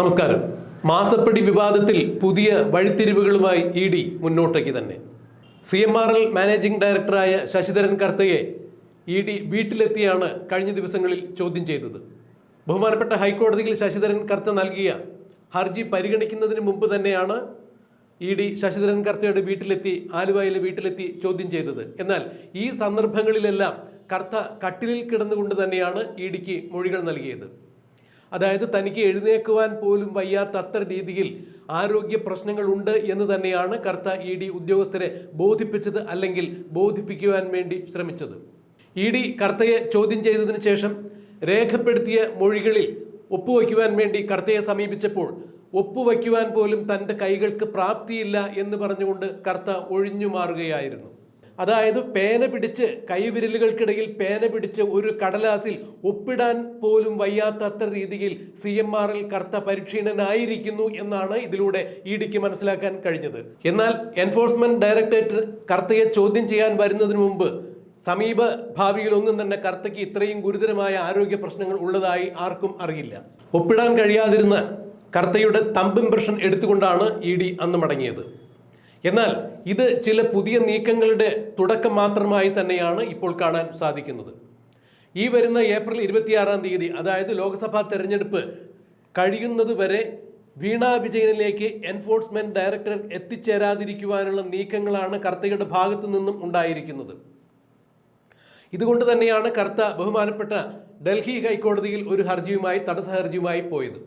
നമസ്കാരം. മാസപ്പടി വിവാദത്തിൽ പുതിയ വഴിത്തിരിവുകളുമായി ഇ ഡി മുന്നോട്ടേക്ക് തന്നെ. C M R L managing ഡയറക്ടറായ ശശിധരൻ കർത്തയെ ഇ ഡി വീട്ടിലെത്തിയാണ് കഴിഞ്ഞ ദിവസങ്ങളിൽ ചോദ്യം ചെയ്തത്. ബഹുമാനപ്പെട്ട ഹൈക്കോടതിയിൽ ശശിധരൻ കർത്ത നൽകിയ ഹർജി പരിഗണിക്കുന്നതിന് മുമ്പ് തന്നെയാണ് ഇ ഡി ശശിധരൻ കർത്തയുടെ വീട്ടിലെത്തി ആലുവയിലെ വീട്ടിലെത്തി ചോദ്യം ചെയ്തത്. എന്നാൽ ഈ സന്ദർഭങ്ങളിലെല്ലാം കർത്ത കട്ടിലിൽ കിടന്നുകൊണ്ട് തന്നെയാണ് ഇ ഡിക്ക് മൊഴികൾ നൽകിയത്. അതായത് തനിക്ക് എഴുന്നേക്കുവാൻ പോലും വയ്യാത്ത രീതിയിൽ ആരോഗ്യ പ്രശ്നങ്ങളുണ്ട് എന്ന് തന്നെയാണ് കർത്ത ഇ ഡി ഉദ്യോഗസ്ഥരെ ബോധിപ്പിച്ചത് അല്ലെങ്കിൽ ബോധിപ്പിക്കുവാൻ വേണ്ടി ശ്രമിച്ചത്. ഇ ഡി കർത്തയെ ചോദ്യം ചെയ്തതിന് ശേഷം രേഖപ്പെടുത്തിയ മൊഴികളിൽ ഒപ്പുവയ്ക്കുവാൻ വേണ്ടി കർത്തയെ സമീപിച്ചപ്പോൾ ഒപ്പുവയ്ക്കുവാൻ പോലും തന്റെ കൈകൾക്ക് പ്രാപ്തിയില്ല എന്ന് പറഞ്ഞുകൊണ്ട് കർത്ത ഒഴിഞ്ഞു മാറുകയായിരുന്നു. അതായത് പേന പിടിച്ച് കൈവിരലുകൾക്കിടയിൽ പേന പിടിച്ച് ഒരു കടലാസിൽ ഒപ്പിടാൻ പോലും വയ്യാത്തത്ര രീതിയിൽ C M R L Kartha പരിക്ഷീണനായിരിക്കുന്നു എന്നാണ് ഇതിലൂടെ ഇ ഡിക്ക് മനസ്സിലാക്കാൻ കഴിഞ്ഞത്. എന്നാൽ എൻഫോഴ്സ്മെന്റ് ഡയറക്ടറേറ്റ് കർത്തയെ ചോദ്യം ചെയ്യാൻ വരുന്നതിന് മുമ്പ് സമീപ ഭാവിയിലൊന്നും തന്നെ കർത്തയ്ക്ക് ഇത്രയും ഗുരുതരമായ ആരോഗ്യ പ്രശ്നങ്ങൾ ഉള്ളതായി ആർക്കും അറിയില്ല. ഒപ്പിടാൻ കഴിയാതിരുന്ന കർത്തയുടെ തമ്പ് ഇംപ്രഷൻ എടുത്തുകൊണ്ടാണ് ഇ ഡി അന്ന് മടങ്ങിയത്. എന്നാൽ ഇത് ചില പുതിയ നീക്കങ്ങളുടെ തുടക്കം മാത്രമായി തന്നെയാണ് ഇപ്പോൾ കാണാൻ സാധിക്കുന്നത്. ഈ വരുന്ന ഏപ്രിൽ ഇരുപത്തിയാറാം തീയതി അതായത് ലോക്സഭാ തെരഞ്ഞെടുപ്പ് കഴിയുന്നത് വരെ വീണാ വിജയനിലേക്ക് എൻഫോഴ്സ്മെന്റ് ഡയറക്ടർ എത്തിച്ചേരാതിരിക്കുവാനുള്ള നീക്കങ്ങളാണ് കർത്തയുടെ ഭാഗത്തു നിന്നും ഉണ്ടായിരിക്കുന്നത്. ഇതുകൊണ്ട് തന്നെയാണ് കർത്ത ബഹുമാനപ്പെട്ട ഡൽഹി ഹൈക്കോടതിയിൽ ഒരു ഹർജിയുമായി തടസ്സ ഹർജിയുമായി പോയത്.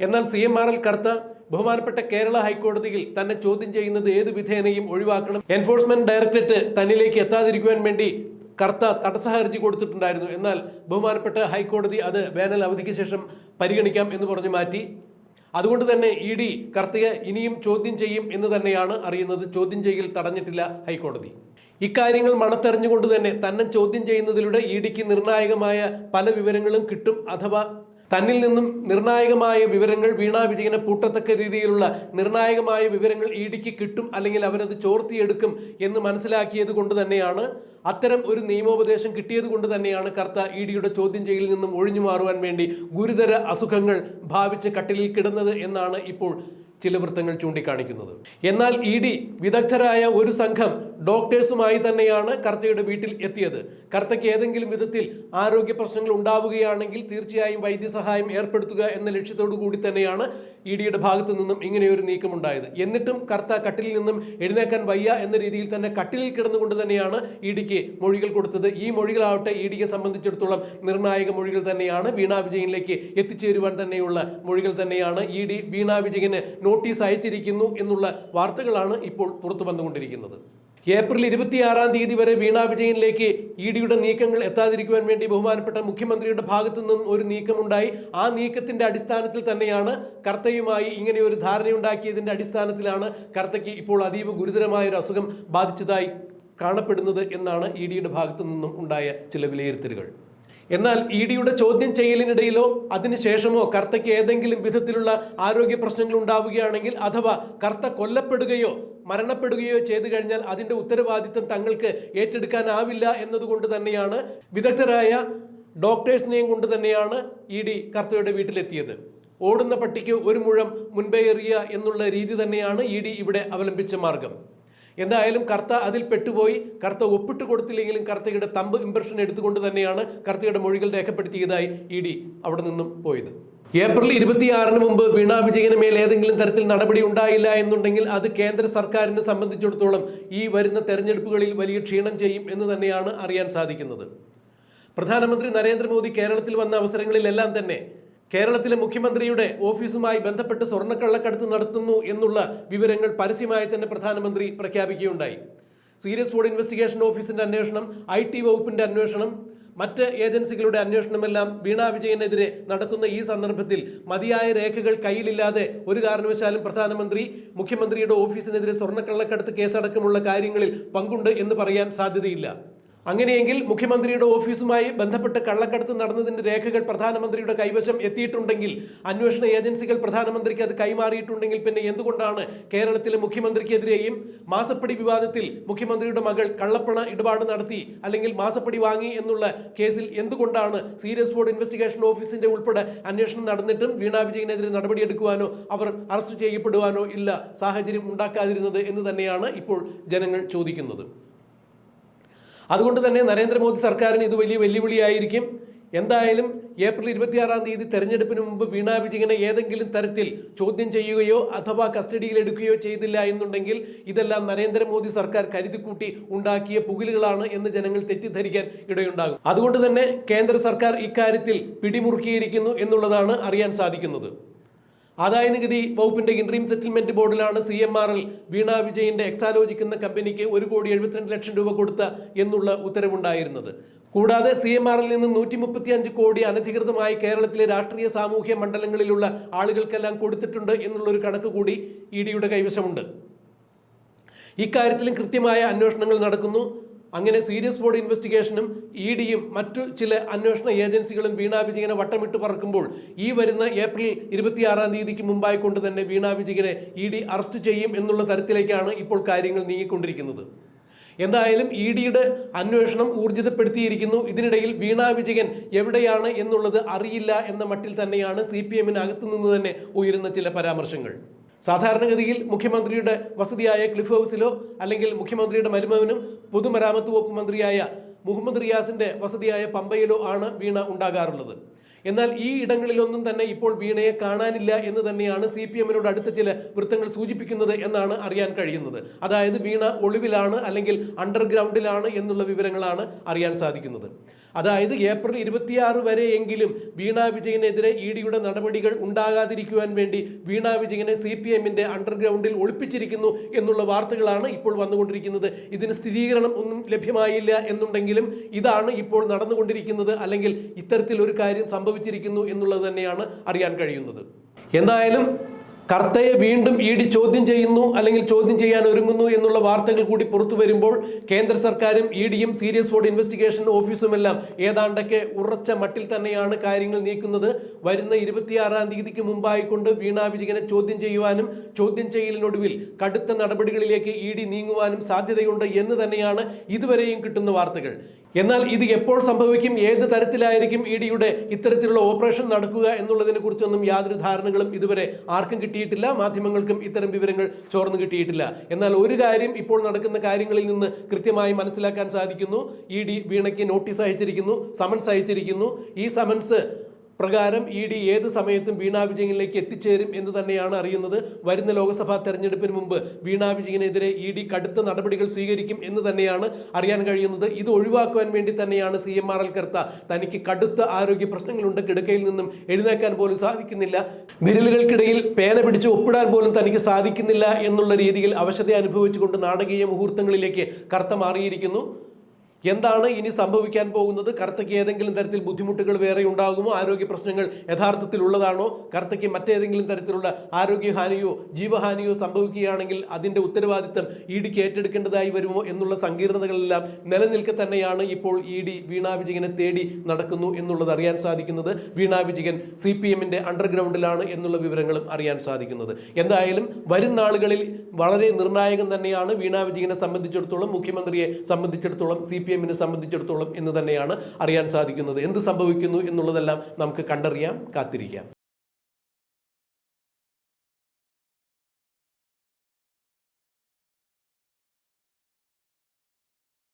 എന്നാൽ C M R L Kartha ബഹുമാനപ്പെട്ട കേരള ഹൈക്കോടതിയിൽ തന്നെ ചോദ്യം ചെയ്യുന്നത് ഏത് വിധേനയും ഒഴിവാക്കണം. എൻഫോഴ്സ്മെന്റ് ഡയറക്ടറേറ്റ് തന്നിലേക്ക് എത്താതിരിക്കുവാൻ വേണ്ടി കർത്ത തടസ്സ ഹർജി കൊടുത്തിട്ടുണ്ടായിരുന്നു. എന്നാൽ ബഹുമാനപ്പെട്ട ഹൈക്കോടതി അത് വേനൽ അവധിക്ക് ശേഷം പരിഗണിക്കാം എന്ന് പറഞ്ഞു മാറ്റി. അതുകൊണ്ട് തന്നെ ഇ ഡി കർത്തയെ ഇനിയും ചോദ്യം ചെയ്യും എന്ന് തന്നെയാണ് അറിയുന്നത്. ചോദ്യം ചെയ്യൽ തടഞ്ഞിട്ടില്ല ഹൈക്കോടതി. ഇക്കാര്യങ്ങൾ മണത്തെറിഞ്ഞുകൊണ്ട് തന്നെ തന്നെ ചോദ്യം ചെയ്യുന്നതിലൂടെ ഇ ഡിക്ക് നിർണായകമായ പല വിവരങ്ങളും കിട്ടും അഥവാ തന്നിൽ നിന്നും നിർണായകമായ വിവരങ്ങൾ വീണാ വിജയനെ പൂട്ടത്തക്ക രീതിയിലുള്ള നിർണായകമായ വിവരങ്ങൾ ഇ ഡിക്ക് കിട്ടും അല്ലെങ്കിൽ അവരത് ചോർത്തിയെടുക്കും എന്ന് മനസ്സിലാക്കിയത് കൊണ്ട് തന്നെയാണ് അത്തരം ഒരു നിയമോപദേശം കിട്ടിയത് കൊണ്ട് തന്നെയാണ് കർത്ത ഇ ഡിയുടെ ചോദ്യം ചെയ്യലിൽ നിന്നും ഒഴിഞ്ഞു മാറുവാൻ വേണ്ടി ഗുരുതര അസുഖങ്ങൾ ഭാവിച്ച് കട്ടിലിൽ കിടന്നത് എന്നാണ് ഇപ്പോൾ ചില വൃത്തങ്ങൾ ചൂണ്ടിക്കാണിക്കുന്നത്. എന്നാൽ ഇ ഡി വിദഗ്ധരായ ഒരു സംഘം ഡോക്ടേഴ്സുമായി തന്നെയാണ് കർത്തയുടെ വീട്ടിൽ എത്തിയത്. കർത്തയ്ക്ക് ഏതെങ്കിലും വിധത്തിൽ ആരോഗ്യ പ്രശ്നങ്ങൾ ഉണ്ടാവുകയാണെങ്കിൽ തീർച്ചയായും വൈദ്യസഹായം ഏർപ്പെടുത്തുക എന്ന ലക്ഷ്യത്തോടു കൂടി തന്നെയാണ് ഇ ഡിയുടെ ഭാഗത്തു നിന്നും ഇങ്ങനെയൊരു നീക്കം ഉണ്ടായത് എന്നിട്ടും കർത്ത കട്ടിലിൽ നിന്നും എഴുന്നേക്കാൻ വയ്യ എന്ന രീതിയിൽ തന്നെ കട്ടിലിൽ കിടന്നുകൊണ്ട് തന്നെയാണ് ഇ ഡിക്ക് മൊഴികൾ കൊടുത്തത്. ഈ മൊഴികളാവട്ടെ ഇ ഡിയെ സംബന്ധിച്ചിടത്തോളം നിർണായക മൊഴികൾ തന്നെയാണ്. വീണ വിജയനിലേക്ക് എത്തിച്ചേരുവാൻ തന്നെയുള്ള മൊഴികൾ തന്നെയാണ് ഇ ഡി. വീണ വിജയന് നോട്ടീസ് അയച്ചിരിക്കുന്നു എന്നുള്ള വാർത്തകളാണ് ഇപ്പോൾ പുറത്തു വന്നുകൊണ്ടിരിക്കുന്നത്. ഏപ്രിൽ ഇരുപത്തിയാറാം തീയതി വരെ വീണ വിജയനിലേക്ക് ഇ ഡിയുടെ നീക്കങ്ങൾ എത്താതിരിക്കുവാൻ വേണ്ടി ബഹുമാനപ്പെട്ട മുഖ്യമന്ത്രിയുടെ ഭാഗത്തു നിന്നും ഒരു നീക്കമുണ്ടായി. ആ നീക്കത്തിന്റെ അടിസ്ഥാനത്തിൽ തന്നെയാണ് കർത്തയുമായി ഇങ്ങനെ ഒരു ധാരണയുണ്ടാക്കിയതിന്റെ അടിസ്ഥാനത്തിലാണ് കർത്തയ്ക്ക് ഇപ്പോൾ അതീവ ഗുരുതരമായ ഒരു അസുഖം ബാധിച്ചതായി കാണപ്പെടുന്നത് എന്നാണ് ഇ ഡിയുടെ ഭാഗത്തു നിന്നും ഉണ്ടായ ചില വിലയിരുത്തലുകൾ. എന്നാൽ ഇ ഡിയുടെ ചോദ്യം ചെയ്യലിനിടയിലോ അതിനുശേഷമോ കർത്തയ്ക്ക് ഏതെങ്കിലും വിധത്തിലുള്ള ആരോഗ്യ പ്രശ്നങ്ങൾ ഉണ്ടാവുകയാണെങ്കിൽ അഥവാ കർത്ത കൊല്ലപ്പെടുകയോ മരണപ്പെടുകയോ ചെയ്തു കഴിഞ്ഞാൽ അതിന്റെ ഉത്തരവാദിത്തം തങ്ങൾക്ക് ഏറ്റെടുക്കാനാവില്ല എന്നതുകൊണ്ട് തന്നെയാണ് വിദഗ്ധരായ ഡോക്ടേഴ്സിനെയും കൊണ്ട് തന്നെയാണ് ഇ ഡി കർത്തയുടെ വീട്ടിലെത്തിയത്. ഓടുന്ന പട്ടിക്ക് ഒരു മുഴം മുൻപേ എറിയുക എന്നുള്ള രീതി തന്നെയാണ് ഇ ഡി ഇവിടെ അവലംബിച്ച മാർഗം. എന്തായാലും കർത്ത അതിൽ പെട്ടുപോയി. കർത്ത ഒപ്പിട്ട് കൊടുത്തില്ലെങ്കിലും കർത്തയുടെ തമ്പ് ഇംപ്രഷൻ എടുത്തുകൊണ്ട് തന്നെയാണ് കർത്തയുടെ മൊഴികൾ രേഖപ്പെടുത്തിയതായി ഇ ഡി അവിടെ നിന്നും പോയത്. ഏപ്രിൽ ഇരുപത്തിയാറിന് മുമ്പ് വീണാ വിജയന് മേൽ ഏതെങ്കിലും തരത്തിൽ നടപടി ഉണ്ടായില്ല എന്നുണ്ടെങ്കിൽ അത് കേന്ദ്ര സർക്കാരിനെ സംബന്ധിച്ചിടത്തോളം ഈ വരുന്ന തെരഞ്ഞെടുപ്പുകളിൽ വലിയ ക്ഷീണം ചെയ്യും എന്ന് തന്നെയാണ് അറിയാൻ സാധിക്കുന്നത്. പ്രധാനമന്ത്രി നരേന്ദ്രമോദി കേരളത്തിൽ വന്ന അവസരങ്ങളിലെല്ലാം തന്നെ കേരളത്തിലെ മുഖ്യമന്ത്രിയുടെ ഓഫീസുമായി ബന്ധപ്പെട്ട് സ്വർണക്കള്ളക്കടത്ത് നടത്തുന്നു എന്നുള്ള വിവരങ്ങൾ പരസ്യമായി തന്നെ പ്രധാനമന്ത്രി പ്രഖ്യാപിക്കുകയുണ്ടായി. സീരിയസ് ഫോഡ് ഇൻവെസ്റ്റിഗേഷൻ ഓഫീസിന്റെ അന്വേഷണം ഐ ടി വകുപ്പിന്റെ അന്വേഷണം മറ്റ് ഏജൻസികളുടെ അന്വേഷണമെല്ലാം വീണ വിജയനെതിരെ നടക്കുന്ന ഈ സന്ദർഭത്തിൽ മതിയായ രേഖകൾ കയ്യിലില്ലാതെ ഒരു കാരണവശാലും പ്രധാനമന്ത്രി മുഖ്യമന്ത്രിയുടെ ഓഫീസിനെതിരെ സ്വർണക്കള്ളക്കടത്ത് കേസടക്കമുള്ള കാര്യങ്ങളിൽ പങ്കുണ്ട് എന്ന് പറയാൻ സാധ്യതയില്ല. അങ്ങനെയെങ്കിൽ മുഖ്യമന്ത്രിയുടെ ഓഫീസുമായി ബന്ധപ്പെട്ട് കള്ളക്കടത്ത് നടന്നതിന്റെ രേഖകൾ പ്രധാനമന്ത്രിയുടെ കൈവശം എത്തിയിട്ടുണ്ടെങ്കിൽ അന്വേഷണ ഏജൻസികൾ പ്രധാനമന്ത്രിക്ക് അത് കൈമാറിയിട്ടുണ്ടെങ്കിൽ പിന്നെ എന്തുകൊണ്ടാണ് കേരളത്തിലെ മുഖ്യമന്ത്രിക്കെതിരെയും മാസപ്പടി വിവാദത്തിൽ മുഖ്യമന്ത്രിയുടെ മകൾ കള്ളപ്പണ ഇടപാട് നടത്തി അല്ലെങ്കിൽ മാസപ്പടി വാങ്ങി എന്നുള്ള കേസിൽ എന്തുകൊണ്ടാണ് സീരിയസ് ബോർഡ് ഇൻവെസ്റ്റിഗേഷൻ ഓഫീസിന്റെ ഉൾപ്പെടെ അന്വേഷണം നടന്നിട്ടും വീണാ വിജയനെതിരെ നടപടിയെടുക്കുവാനോ അവർ അറസ്റ്റ് ചെയ്യപ്പെടുവാനോ ഇല്ല സാഹചര്യം ഉണ്ടാക്കാതിരുന്നത് എന്ന് തന്നെയാണ് ഇപ്പോൾ ജനങ്ങൾ ചോദിക്കുന്നത്. അതുകൊണ്ട് തന്നെ നരേന്ദ്രമോദി സർക്കാരിന് ഇത് വലിയ വെല്ലുവിളിയായിരിക്കും. എന്തായാലും ഏപ്രിൽ ഇരുപത്തിയാറാം തീയതി തെരഞ്ഞെടുപ്പിന് മുമ്പ് വീണ വിജയനെ ഏതെങ്കിലും തരത്തിൽ ചോദ്യം ചെയ്യുകയോ അഥവാ കസ്റ്റഡിയിൽ എടുക്കുകയോ ചെയ്തില്ല എന്നുണ്ടെങ്കിൽ ഇതെല്ലാം നരേന്ദ്രമോദി സർക്കാർ കരുതിക്കൂട്ടി ഉണ്ടാക്കിയ പുകിലുകളാണ് എന്ന് ജനങ്ങൾ തെറ്റിദ്ധരിക്കാൻ ഇടയുണ്ടാകും. അതുകൊണ്ട് തന്നെ കേന്ദ്ര സർക്കാർ ഇക്കാര്യത്തിൽ പിടിമുറുക്കിയിരിക്കുന്നു എന്നുള്ളതാണ് അറിയാൻ സാധിക്കുന്നത്. ആദായ നികുതി വകുപ്പിന്റെ interim settlement ബോർഡിലാണ് C M R L Veena വിജയന്റെ എക്സാലോജിക് എന്ന കമ്പനിക്ക് ഒരു കോടി എഴുപത്തിരണ്ട് ലക്ഷം രൂപ കൊടുത്ത എന്നുള്ള ഉത്തരവുണ്ടായിരുന്നത്. കൂടാതെ സി എം ആറിൽ നിന്ന് നൂറ്റി മുപ്പത്തി അഞ്ച് കോടി അനധികൃതമായി കേരളത്തിലെ രാഷ്ട്രീയ സാമൂഹ്യ മണ്ഡലങ്ങളിലുള്ള ആളുകൾക്കെല്ലാം കൊടുത്തിട്ടുണ്ട് എന്നുള്ള ഒരു കണക്ക് കൂടി ഇ ഡിയുടെ കൈവശമുണ്ട്. ഇക്കാര്യത്തിലും കൃത്യമായ അന്വേഷണങ്ങൾ നടക്കുന്നു. അങ്ങനെ സീരിയസ് ബോർഡ് ഇൻവെസ്റ്റിഗേഷനും ഇ ഡിയും മറ്റു ചില അന്വേഷണ ഏജൻസികളും വീണ വിജയനെ വട്ടമിട്ട് പറക്കുമ്പോൾ ഈ വരുന്ന ഏപ്രിൽ ഇരുപത്തിയാറാം തീയതിക്ക് മുമ്പായി കൊണ്ട് തന്നെ വീണ വിജയനെ ഇ ഡി അറസ്റ്റ് ചെയ്യും എന്നുള്ള തരത്തിലേക്കാണ് ഇപ്പോൾ കാര്യങ്ങൾ നീങ്ങിക്കൊണ്ടിരിക്കുന്നത്. എന്തായാലും ഇ ഡിയുടെ അന്വേഷണം ഊർജിതപ്പെടുത്തിയിരിക്കുന്നു. ഇതിനിടയിൽ വീണ വിജയൻ എവിടെയാണ് എന്നുള്ളത് അറിയില്ല എന്ന മട്ടിൽ തന്നെയാണ് സി പി എമ്മിനകത്തു നിന്ന് തന്നെ ഉയരുന്ന ചില പരാമർശങ്ങൾ. സാധാരണഗതിയിൽ മുഖ്യമന്ത്രിയുടെ വസതിയായ ക്ലിഫ് ഹൗസിലോ അല്ലെങ്കിൽ മുഖ്യമന്ത്രിയുടെ മരുമകനും പൊതുമരാമത്ത് വകുപ്പ് മന്ത്രിയായ മുഹമ്മദ് റിയാസിന്റെ വസതിയായ പമ്പയിലോ ആണ് വീണ ഉണ്ടാകാറുള്ളത്. എന്നാൽ ഈ ഇടങ്ങളിലൊന്നും തന്നെ ഇപ്പോൾ വീണയെ കാണാനില്ല എന്ന് തന്നെയാണ് സി പി എമ്മിനോട് അടുത്ത ചില വൃത്തങ്ങൾ സൂചിപ്പിക്കുന്നത് എന്നാണ് അറിയാൻ കഴിയുന്നത്. അതായത് വീണ ഒളിവിലാണ് അല്ലെങ്കിൽ അണ്ടർഗ്രൗണ്ടിലാണ് എന്നുള്ള വിവരങ്ങളാണ് അറിയാൻ സാധിക്കുന്നത്. അതായത് ഏപ്രിൽ ഇരുപത്തിയാറ് വരെയെങ്കിലും വീണ വിജയനെതിരെ ഇ ഡിയുടെ നടപടികൾ ഉണ്ടാകാതിരിക്കുവാൻ വേണ്ടി വീണ വിജയനെ സി പി എമ്മിന്റെ അണ്ടർഗ്രൗണ്ടിൽ ഒളിപ്പിച്ചിരിക്കുന്നു എന്നുള്ള വാർത്തകളാണ് ഇപ്പോൾ വന്നുകൊണ്ടിരിക്കുന്നത്. ഇതിന് സ്ഥിരീകരണം ഒന്നും ലഭ്യമായില്ല എന്നുണ്ടെങ്കിലും ഇതാണ് ഇപ്പോൾ നടന്നുകൊണ്ടിരിക്കുന്നത് അല്ലെങ്കിൽ ഇത്തരത്തിൽ ഒരു കാര്യം സംഭവിച്ചിരിക്കുന്നു എന്നുള്ളത് തന്നെയാണ് അറിയാൻ കഴിയുന്നത്. എന്തായാലും കർത്തയെ വീണ്ടും ഇ ഡി ചോദ്യം ചെയ്യുന്നു അല്ലെങ്കിൽ ചോദ്യം ചെയ്യാൻ ഒരുങ്ങുന്നു എന്നുള്ള വാർത്തകൾ കൂടി പുറത്തു വരുമ്പോൾ കേന്ദ്ര സർക്കാരും ഇ ഡിയും സീരിയസ് ഫോർഡ് ഇൻവെസ്റ്റിഗേഷൻ ഓഫീസുമെല്ലാം ഏതാണ്ടൊക്കെ ഉറച്ച മട്ടിൽ തന്നെയാണ് കാര്യങ്ങൾ നീക്കുന്നത്. വരുന്ന ഇരുപത്തിയാറാം തീയതിക്ക് മുമ്പായിക്കൊണ്ട് വീണ വിജയനെ ചോദ്യം ചെയ്യുവാനും ചോദ്യം ചെയ്യലിനൊടുവിൽ കടുത്ത നടപടികളിലേക്ക് ഇ ഡി നീങ്ങുവാനും സാധ്യതയുണ്ട് എന്ന് തന്നെയാണ് ഇതുവരെയും കിട്ടുന്ന വാർത്തകൾ. എന്നാൽ ഇത് എപ്പോൾ സംഭവിക്കും ഏത് തരത്തിലായിരിക്കും ഇ ഡിയുടെ ഇത്തരത്തിലുള്ള ഓപ്പറേഷൻ നടക്കുക എന്നുള്ളതിനെ കുറിച്ചൊന്നും യാതൊരു ധാരണകളും ഇതുവരെ ആർക്കും കിട്ടിയിട്ടില്ല. മാധ്യമങ്ങൾക്കും ഇത്തരം വിവരങ്ങൾ ചോർന്നു കിട്ടിയിട്ടില്ല. എന്നാൽ ഒരു കാര്യം ഇപ്പോൾ നടക്കുന്ന കാര്യങ്ങളിൽ നിന്ന് കൃത്യമായി മനസ്സിലാക്കാൻ സാധിക്കുന്നു. ഇ ഡി വീണയ്ക്ക് നോട്ടീസ് അയച്ചിരിക്കുന്നു സമൻസ് അയച്ചിരിക്കുന്നു. ഈ സമൻസ് പ്രകാരം ഇ ഡി ഏത് സമയത്തും വീണാ വിജയനിലേക്ക് എത്തിച്ചേരും എന്ന് തന്നെയാണ് അറിയുന്നത്. വരുന്ന ലോക്സഭാ തെരഞ്ഞെടുപ്പിന് മുമ്പ് വീണാ വിജയനെതിരെ ഇ ഡി കടുത്ത നടപടികൾ സ്വീകരിക്കും എന്ന് തന്നെയാണ് അറിയാൻ കഴിയുന്നത്. ഇത് ഒഴിവാക്കുവാൻ വേണ്ടി തന്നെയാണ് C M R L Kartha തനിക്ക് കടുത്ത ആരോഗ്യ പ്രശ്നങ്ങളുണ്ട്. കിടക്കയിൽ നിന്നും എഴുന്നേക്കാൻ പോലും സാധിക്കുന്നില്ല. വിരലുകൾക്കിടയിൽ പേന പിടിച്ച് ഒപ്പിടാൻ പോലും തനിക്ക് സാധിക്കുന്നില്ല എന്നുള്ള രീതിയിൽ അവശത അനുഭവിച്ചുകൊണ്ട് നാടകീയ മുഹൂർത്തങ്ങളിലേക്ക് കർത്ത മാറിയിരിക്കുന്നു. എന്താണ് ഇനി സംഭവിക്കാൻ പോകുന്നത്? കർത്തയ്ക്ക് ഏതെങ്കിലും തരത്തിൽ ബുദ്ധിമുട്ടുകൾ വേറെ ഉണ്ടാകുമോ? ആരോഗ്യ പ്രശ്നങ്ങൾ യഥാർത്ഥത്തിൽ ഉള്ളതാണോ? കർത്തയ്ക്ക് മറ്റേതെങ്കിലും തരത്തിലുള്ള ആരോഗ്യഹാനിയോ ജീവഹാനിയോ സംഭവിക്കുകയാണെങ്കിൽ അതിന്റെ ഉത്തരവാദിത്തം ഇ ഡിക്ക് ഏറ്റെടുക്കേണ്ടതായി വരുമോ എന്നുള്ള സങ്കീർണതകളെല്ലാം നിലനിൽക്കെ തന്നെയാണ് ഇപ്പോൾ ഇ ഡി വീണാ വിജയനെ തേടി നടക്കുന്നു എന്നുള്ളത് അറിയാൻ സാധിക്കുന്നത്. വീണാ വിജയൻ സി പി എമ്മിന്റെ അണ്ടർഗ്രൗണ്ടിലാണ് എന്നുള്ള വിവരങ്ങളും അറിയാൻ സാധിക്കുന്നത്. എന്തായാലും വരും നാളുകളിൽ വളരെ നിർണായകം തന്നെയാണ് വീണാ വിജയനെ സംബന്ധിച്ചിടത്തോളം മുഖ്യമന്ത്രിയെ സംബന്ധിച്ചിടത്തോളം സി പി എമ്മിനെ സംബന്ധിച്ചിടത്തോളം എന്ന് തന്നെയാണ് അറിയാൻ സാധിക്കുന്നത്. എന്ത് സംഭവിക്കുന്നു എന്നുള്ളതെല്ലാം നമുക്ക് കണ്ടറിയാം കാത്തിരിക്കാം.